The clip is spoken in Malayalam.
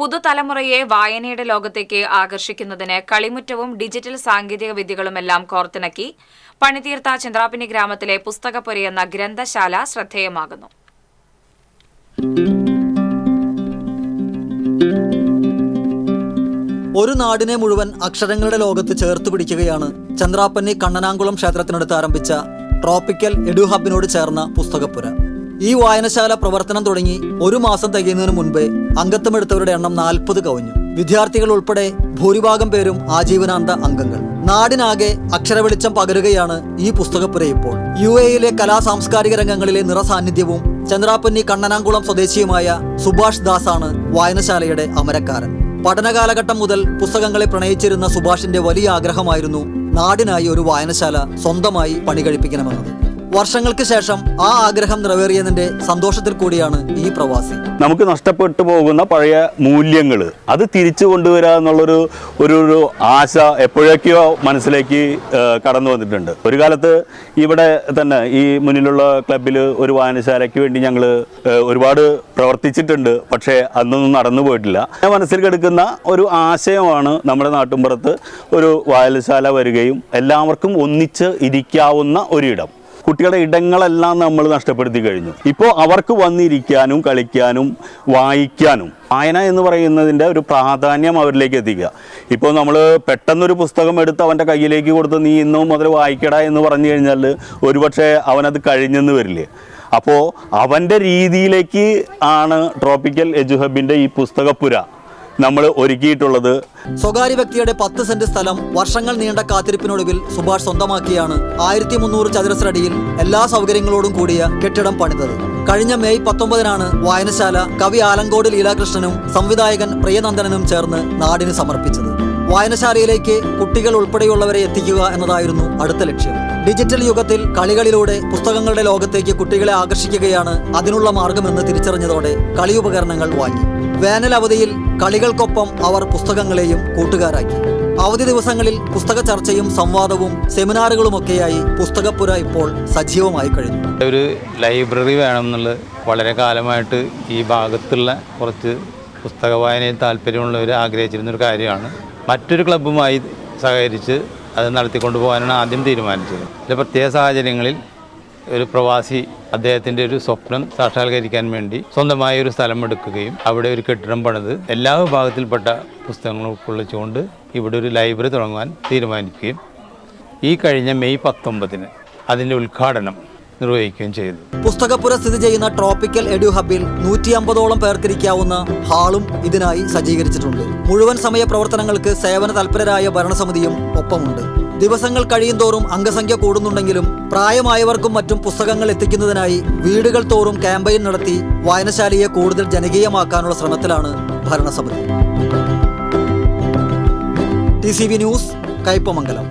പുതുതലമുറയെ വായനയുടെ ലോകത്തേക്ക് ആകർഷിക്കുന്നതിന് കളിമുറ്റവും ഡിജിറ്റൽ സാങ്കേതിക വിദ്യകളുമെല്ലാം കോർത്തിണക്കി പണിതീർത്ത ചന്ദ്രാപിനി ഗ്രാമത്തിലെ പുസ്തകപ്പുരയെന്ന ഗ്രന്ഥശാല ശ്രദ്ധേയമാകുന്നു. ഒരു നാടിനെ മുഴുവൻ അക്ഷരങ്ങളുടെ ലോകത്ത് ചേർത്ത് പിടിക്കുകയാണ് ചന്ദ്രാപ്പന്നി കണ്ണനാങ്കുളം ക്ഷേത്രത്തിനടുത്ത് ആരംഭിച്ച ട്രോപ്പിക്കൽ എഡു ഹബിനോട് ചേർന്ന പുസ്തകപ്പുര. ഈ വായനശാല പ്രവർത്തനം തുടങ്ങി ഒരു മാസം തികയുന്നതിന് മുൻപേ അംഗത്വമെടുത്തവരുടെ എണ്ണം നാൽപ്പത് കവിഞ്ഞു. വിദ്യാർത്ഥികൾ ഉൾപ്പെടെ ഭൂരിഭാഗം പേരും ആജീവനാന്ത അംഗങ്ങൾ. നാടിനാകെ അക്ഷരവെളിച്ചം പകരുകയാണ് ഈ പുസ്തകപ്പുര ഇപ്പോൾ. യു എയിലെ കലാ സാംസ്കാരിക രംഗങ്ങളിലെ നിറസാന്നിധ്യവും ചന്ദ്രാപ്പന്നി കണ്ണനാംകുളം സ്വദേശിയുമായ സുഭാഷ് ദാസാണ് വായനശാലയുടെ അമരക്കാരൻ. പഠനകാലഘട്ടം മുതൽ പുസ്തകങ്ങളെ പ്രണയിച്ചിരുന്ന സുഭാഷിന്റെ വലിയ ആഗ്രഹമായിരുന്നു നാടിനായി ഒരു വായനശാല സ്വന്തമായി പണി കഴിപ്പിക്കണമെന്നത് വർഷങ്ങൾക്ക് ശേഷം ആ ആഗ്രഹം നിറവേറിയതിന്റെ സന്തോഷത്തിൽ കൂടിയാണ് ഈ പ്രവാസി. നമുക്ക് നഷ്ടപ്പെട്ടു പോകുന്ന പഴയ മൂല്യങ്ങൾ അത് തിരിച്ചു കൊണ്ടുവരിക എന്നുള്ളൊരു ഒരു ഒരു ആശ എപ്പോഴൊക്കെയോ മനസ്സിലേക്ക് കടന്നു വന്നിട്ടുണ്ട്. ഒരു കാലത്ത് ഇവിടെ തന്നെ ഈ മുന്നിലുള്ള ക്ലബിൽ ഒരു വായനശാലയ്ക്ക് വേണ്ടി ഞങ്ങൾ ഒരുപാട് പ്രവർത്തിച്ചിട്ടുണ്ട്. പക്ഷേ അന്നൊന്നും നടന്നു പോയിട്ടില്ല. മനസ്സിൽ കിടക്കുന്ന ഒരു ആശയമാണ് നമ്മുടെ നാട്ടുമ്പുറത്ത് ഒരു വായനശാല വരികയും എല്ലാവർക്കും ഒന്നിച്ച് ഇരിക്കാവുന്ന ഒരിടം. കുട്ടികളുടെ ഇടങ്ങളെല്ലാം നമ്മൾ നഷ്ടപ്പെടുത്തി കഴിഞ്ഞു. ഇപ്പോൾ അവർക്ക് വന്നിരിക്കാനും കളിക്കാനും വായിക്കാനും വായന എന്ന് പറയുന്നതിന്റെ ഒരു പ്രാധാന്യം അവരിലേക്ക് എത്തിക്കുക. ഇപ്പോൾ നമ്മൾ പെട്ടെന്നൊരു പുസ്തകം എടുത്ത് അവന്റെ കയ്യിലേക്ക് കൊടുത്ത് നീ ഇന്നും മുതൽ വായിക്കട എന്ന് പറഞ്ഞു കഴിഞ്ഞാൽ ഒരുപക്ഷെ അവനത് കഴിഞ്ഞെന്ന് വരില്ലേ. അപ്പോൾ അവന്റെ രീതിയിലേക്ക് ആണ് ട്രോപ്പിക്കൽ എജുഹബിന്റെ ഈ പുസ്തകപ്പുര. നമ്മൾ ഒരുക്കിയിട്ടുള്ളത്. സ്വകാര്യ വ്യക്തിയുടെ പത്ത് സെന്റ് സ്ഥലം വർഷങ്ങൾ നീണ്ട കാത്തിരിപ്പിനൊടുവിൽ സുഭാഷ് സ്വന്തമാക്കിയാണ് ആയിരത്തി മുന്നൂറ് ചതുരശ്രടിയിൽ എല്ലാ സൗകര്യങ്ങളോടും കൂടിയ കെട്ടിടം പണിതത്. കഴിഞ്ഞ മെയ് പത്തൊമ്പതിനാണ് വായനശാല കവി ആലങ്കോട് ലീലാകൃഷ്ണനും സംവിധായകൻ പ്രിയനന്ദനനും ചേർന്ന് നാടിന് സമർപ്പിച്ചത്. വായനശാലയിലേക്ക് കുട്ടികൾ ഉൾപ്പെടെയുള്ളവരെ എത്തിക്കുക എന്നതായിരുന്നു അടുത്ത ലക്ഷ്യം. ഡിജിറ്റൽ യുഗത്തിൽ കളികളിലൂടെ പുസ്തകങ്ങളുടെ ലോകത്തേക്ക് കുട്ടികളെ ആകർഷിക്കുകയാണ് അതിനുള്ള മാർഗമെന്ന് തിരിച്ചറിഞ്ഞതോടെ കളിയുപകരണങ്ങൾ വാങ്ങി. വേനൽ അവധിയിൽ കളികൾക്കൊപ്പം അവർ പുസ്തകങ്ങളെയും കൂട്ടുകാരാക്കി. അവധി ദിവസങ്ങളിൽ പുസ്തക ചർച്ചയും സംവാദവും സെമിനാറുകളുമൊക്കെയായി പുസ്തകപ്പുര ഇപ്പോൾ സജീവമായി കഴിഞ്ഞു. ഒരു ലൈബ്രറി വേണം എന്നുള്ളത് വളരെ കാലമായിട്ട് ഈ ഭാഗത്തുള്ള കുറച്ച് പുസ്തക വായനയിൽ താല്പര്യമുള്ളവർ ആഗ്രഹിച്ചിരുന്ന ഒരു കാര്യമാണ്. മറ്റൊരു ക്ലബ്ബുമായി സഹകരിച്ച് അത് നടത്തിക്കൊണ്ടു പോകാനാണ് ആദ്യം തീരുമാനിച്ചത്. ചില പ്രത്യേക സാഹചര്യങ്ങളിൽ ഒരു പ്രവാസി അദ്ദേഹത്തിന്റെ ഒരു സ്വപ്നം സാക്ഷാത്കരിക്കാൻ വേണ്ടി സ്വന്തമായ ഒരു സ്ഥലം എടുക്കുകയും അവിടെ ഒരു കെട്ടിടം പണിത് എല്ലാ വിഭാഗത്തിൽപ്പെട്ട പുസ്തകങ്ങൾ ഉൾക്കൊള്ളിച്ചുകൊണ്ട് ഇവിടെ ഒരു ലൈബ്രറി തുടങ്ങാൻ തീരുമാനിക്കുകയും ഈ കഴിഞ്ഞ മെയ് പത്തൊമ്പതിന് അതിന്റെ ഉദ്ഘാടനം നിർവഹിക്കുകയും ചെയ്തു. പുസ്തകപ്പുര സ്ഥിതി ചെയ്യുന്ന ട്രോപ്പിക്കൽ എഡ്യു ഹബിൽ നൂറ്റി അമ്പതോളം പേർക്കിരിക്കാവുന്ന ഹാളും ഇതിനായി സജ്ജീകരിച്ചിട്ടുണ്ട്. മുഴുവൻ സമയ പ്രവർത്തനങ്ങൾക്ക് സേവന തൽപരരായ ഭരണസമിതിയും ഒപ്പമുണ്ട്. ദിവസങ്ങൾ കഴിയുന്തോറും അംഗസംഖ്യ കൂടുന്നുണ്ടെങ്കിലും പ്രായമായവർക്കും മറ്റും പുസ്തകങ്ങൾ എത്തിക്കുന്നതിനായി വീടുകൾ തോറും ക്യാമ്പയിൻ നടത്തി വായനശാലയെ കൂടുതൽ ജനകീയമാക്കാനുള്ള ശ്രമത്തിലാണ് ഭരണസമിതി. T C V news Kaipamangalam.